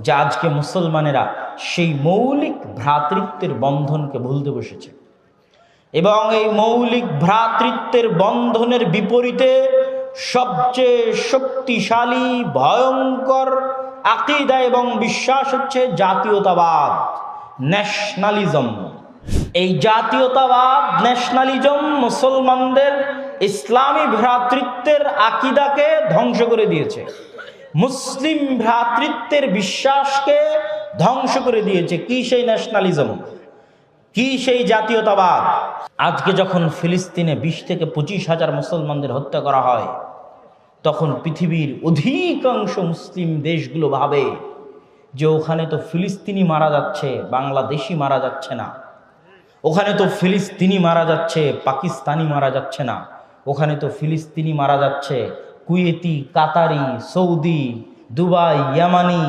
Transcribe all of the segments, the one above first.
যে আজকে মুসলমানেরা সেই মৌলিক ভ্রাতৃত্বের বন্ধনকে ভুলতে বসেছে। এবং এই মৌলিক ভ্রাতৃত্বের বন্ধনের বিপরীতে সবচেয়ে শক্তিশালী, ভয়ঙ্কর আকিদা এবং বিশ্বাস হচ্ছে জাতীয়তাবাদ, ন্যাশনালিজম। এই জাতীয়তাবাদ, ন্যাশনালিজম মুসলমানদের ইসলামী ভ্রাতৃত্বের আকিদাকে ধ্বংস করে দিয়েছে। মুসলিম ভ্রাতৃত্বের বিশ্বাসকে ধ্বংস করে দিয়েছে। কি সেই ন্যাশনালিজম কি সেই জাতীয়তাবাদ? আজকে যখন ফিলিস্তিনে বিশ থেকে পঁচিশ হাজার মুসলমানদের হত্যা করা হয়, তখন পৃথিবীর অধিকাংশ মুসলিম দেশগুলো ভাবে যে ওখানে তো ফিলিস্তিনি মারা যাচ্ছে, বাংলাদেশি মারা যাচ্ছে না। ওখানে তো ফিলিস্তিনি মারা যাচ্ছে, পাকিস্তানি মারা যাচ্ছে না। ওখানে তো ফিলিস্তিনি মারা যাচ্ছে কুয়েতি, কাতারি, সৌদি, দুবাই, ইয়ামানি,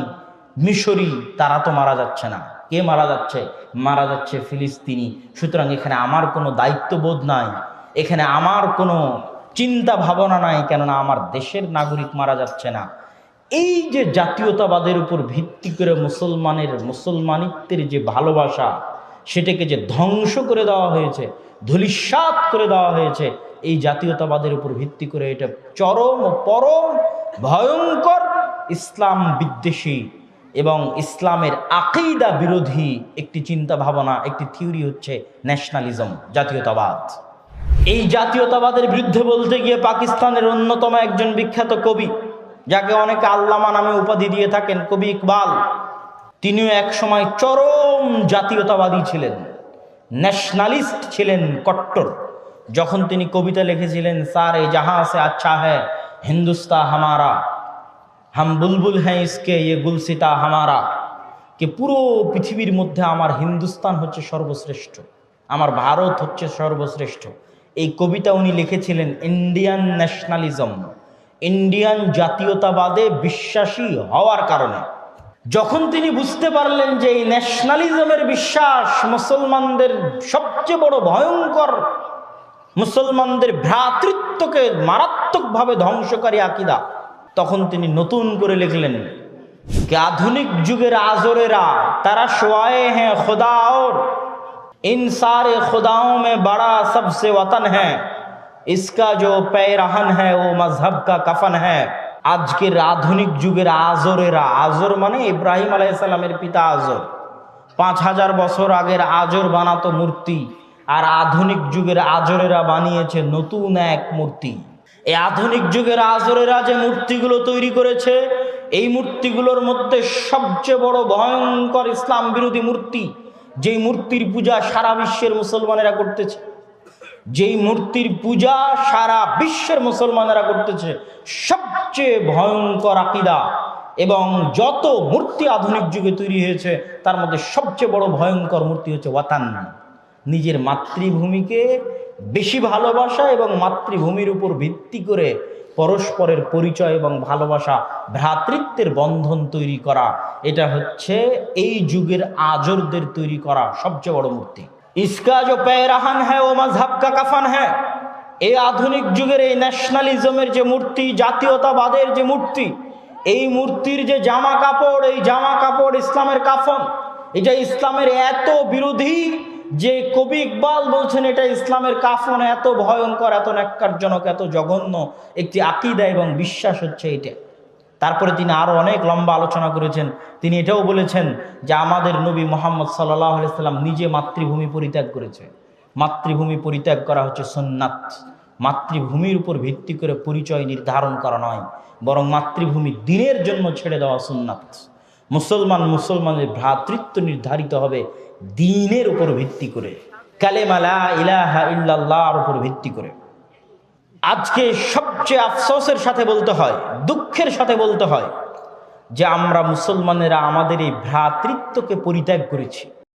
মিশরি, তারা তো মারা যাচ্ছে না। কে মারা যাচ্ছে? মারা যাচ্ছে ফিলিস্তিনি। সুতরাং এখানে আমার কোনো দায়িত্ববোধ নাই। এখানে আমার কোনো চিন্তা ভাবনা নাই, কেননা আমার দেশের নাগরিক মারা যাচ্ছে না। এই যে জাতীয়তাবাদের উপর ভিত্তি করে মুসলমানের মুসলমানিত্বের যে ভালোবাসা, সেটাকে যে ধ্বংস করে দেওয়া হয়েছে, ধূলিসাৎ করে দেওয়া হয়েছে এই জাতীয়তাবাদের উপর ভিত্তি করে এটা চরম ও পরম ভয়ঙ্কর ইসলাম বিদ্বেষী এবং ইসলামের আকিদা বিরোধী একটি চিন্তা ভাবনা একটি থিওরি হচ্ছে ন্যাশনালিজম, জাতীয়তাবাদ। এই জাতীয়তাবাদের বিরুদ্ধে বলতে গিয়ে পাকিস্তানের অন্যতম একজন বিখ্যাত কবি, যাকে অনেকে আল্লামা নামে উপাধি দিয়ে থাকেন, কবি ইকবাল, তিনিও এক সময় চরম জাতীয়তাবাদী ছিলেন, ন্যাশনালিস্ট ছিলেন কট্টর। যখন তিনি কবিতা লিখেছিলেন, সারে জাহাঁ সে আচ্ছা হ্যাঁ হিন্দুস্তা হামারা। হাম বুলবুল হ্যাঁ ইসকে ইয়ে গুলসিতা হামারা। কে পুরো পৃথিবীর মধ্যে আমার হিন্দুস্তান হচ্ছে সর্বশ্রেষ্ঠ, আমার ভারত হচ্ছে সর্বশ্রেষ্ঠ। এই কবিতা উনি লিখেছিলেন ইন্ডিয়ান ন্যাশনালিজম, ইন্ডিয়ান জাতীয়তাবাদে বিশ্বাসী হওয়ার কারণে। যখন তিনি বুঝতে পারলেন যে এই ন্যাশনালিজমের বিশ্বাস মুসলমানদের সবচেয়ে বড় ভয়ঙ্কর মুসলমানদের ভ্রাতৃত্বকে মারাত্মকভাবে ধ্বংসকারী আকিদা তখন তিনি নতুন করে লিখলেন कि आधुनिक जुगेर आजोरेरा तारा शुआए हैं खुदा और इन सारे खुदाओं में बड़ा सबसे वतन है इसका जो पैरहन है वो मजहब का कफन है আজকের আধুনিক যুগের আজরেরা আজর মানে ইব্রাহিম আলাইসাল্লামের পিতা আজর পাঁচ হাজার বছর আগের আজর বানাতো মূর্তি আর আধুনিক যুগের আজরেরা বানিয়েছে নতুন এক মূর্তি। এই আধুনিক যুগের আজরেরা যে মূর্তিগুলো তৈরি করেছে, এই মূর্তিগুলোর মধ্যে সবচেয়ে বড় ভয়ঙ্কর ইসলাম বিরোধী মূর্তি, যেই মূর্তির পূজা সারা বিশ্বের মুসলমানেরা করতেছে। যেই মূর্তির পূজা সারা বিশ্বের মুসলমানেরা করতেছে, সবচেয়ে ভয়ঙ্কর আকিদা। এবং যত মূর্তি আধুনিক যুগে তৈরি হয়েছে, তার মধ্যে সবচেয়ে বড় ভয়ঙ্কর মূর্তি হচ্ছে ওয়াতান। নিজের মাতৃভূমিকে বেশি ভালোবাসা এবং মাতৃভূমির উপর ভিত্তি করে পরস্পরের পরিচয় এবং ভালোবাসা, ভ্রাতৃত্বের বন্ধন তৈরি করা। এটা হচ্ছে এই যুগের আজরদের তৈরি করা সবচেয়ে বড় মূর্তি। ইসকা যে পেরাহান হ্যাঁ ও মজহাব কা কাফান হ্যাঁ এই আধুনিক যুগের এই ন্যাশনালিজমের যে মূর্তি, জাতীয়তাবাদের যে মূর্তি, এই মূর্তির যে জামা কাপড়, এই জামা কাপড় ইসলামের কাফন, এটা ইসলামের এত বিরোধী যে কবি ইকবাল বলছেন, এটা ইসলামের কাফন, এত ভয়ঙ্কর, এত ন্যাক্কারজনক, এত জঘন্য একটি আকিদা এবং বিশ্বাস হচ্ছে এটা। তারপরে তিনি আরও অনেক লম্বা আলোচনা করেছেন। তিনি এটাও বলেছেন যে আমাদের নবী মোহাম্মদ সাল্লাহ আলাইসাল্লাম নিজে মাতৃভূমি পরিত্যাগ করেছে। মাতৃভূমি পরিত্যাগ করা হচ্ছে সুন্নাত। মাতৃভূমির উপর ভিত্তি করে পরিচয় নির্ধারণ করা নয়, বরং মাতৃভূমি দিনের জন্য ছেড়ে দেওয়া সুন্নাত। মুসলমান মুসলমানের ভ্রাতৃত্ব নির্ধারিত হবে দিনের উপর ভিত্তি করে। কালেমালা ইলাহা ইল্লাল্লাহর উপর ভিত্তি করে। আজকে সবচেয়ে আফসোসের সাথে বলতে হয়, দুঃখের সাথে বলতে হয় যে আমরা মুসলমানেরা আমাদের এই ভ্রাতৃত্বকে পরিত্যাগ করেছি।